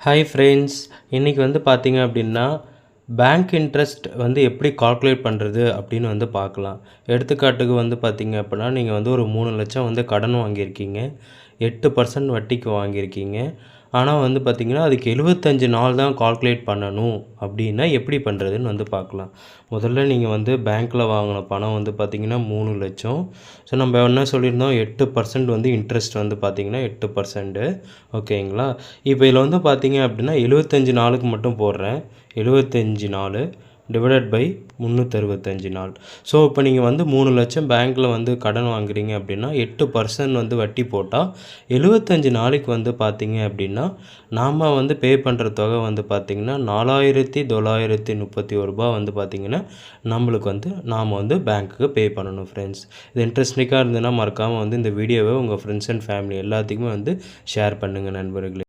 Hi friends இன்றைக்கி வந்து பார்த்தீங்க அப்படின்னா பேங்க் இன்ட்ரெஸ்ட் வந்து எப்படி கால்குலேட் பண்ணுறது அப்படின்னு வந்து பார்க்கலாம் எடுத்துக்காட்டுக்கு வந்து பார்த்தீங்க அப்படின்னா நீங்கள் வந்து ஒரு மூணு லட்சம் வந்து கடன் வாங்கியிருக்கீங்க. எட்டு பர்சன்ட் வட்டிக்கு வாங்கியிருக்கீங்க. ஆனால் வந்து பார்த்திங்கன்னா அதுக்கு எழுபத்தஞ்சு நாள் தான் கால்குலேட் பண்ணணும். அப்படின்னா எப்படி பண்ணுறதுன்னு வந்து பார்க்கலாம் முதல்ல நீங்கள் வந்து பேங்க்கில் வாங்கின பணம் வந்து பார்த்திங்கன்னா மூணு லட்சம். ஸோ நம்ம என்ன சொல்லியிருந்தோம்? எட்டு பர்சன்ட் வந்து இன்ட்ரெஸ்ட் வந்து பார்த்திங்கன்னா எட்டு பர்சன்ட்டு ஓகேங்களா? இப்போ இதில் வந்து பார்த்தீங்க அப்படின்னா எழுபத்தஞ்சு நாளுக்கு மட்டும் போடுறேன். எழுபத்தஞ்சு நாள். டிவைடட் பை முந்நூற்றறுபத்தஞ்சு நாள். ஸோ இப்போ நீங்கள் வந்து மூணு லட்சம் பேங்க்கில் வந்து கடன் வாங்குறீங்க அப்படின்னா எட்டு பர்சன்ட் வந்து வட்டி போட்டால் எழுபத்தஞ்சு நாளைக்கு வந்து பார்த்தீங்க அப்படின்னா நாம் வந்து பே பண்ணுற தொகை வந்து பார்த்திங்கன்னா நாலாயிரத்தி தொள்ளாயிரத்தி முப்பத்தி ஒரு ரூபா வந்து பார்த்திங்கன்னா நம்மளுக்கு வந்து நாம் வந்து பேங்க்குக்கு பே பண்ணணும் ஃப்ரெண்ட்ஸ் இது இன்ட்ரெஸ்டிங்காக இருந்ததுன்னா மறக்காமல் வந்து இந்த வீடியோவை உங்கள் ஃப்ரெண்ட்ஸ் அண்ட் ஃபேமிலி எல்லாத்துக்குமே வந்து ஷேர் பண்ணுங்கள் நண்பர்களே.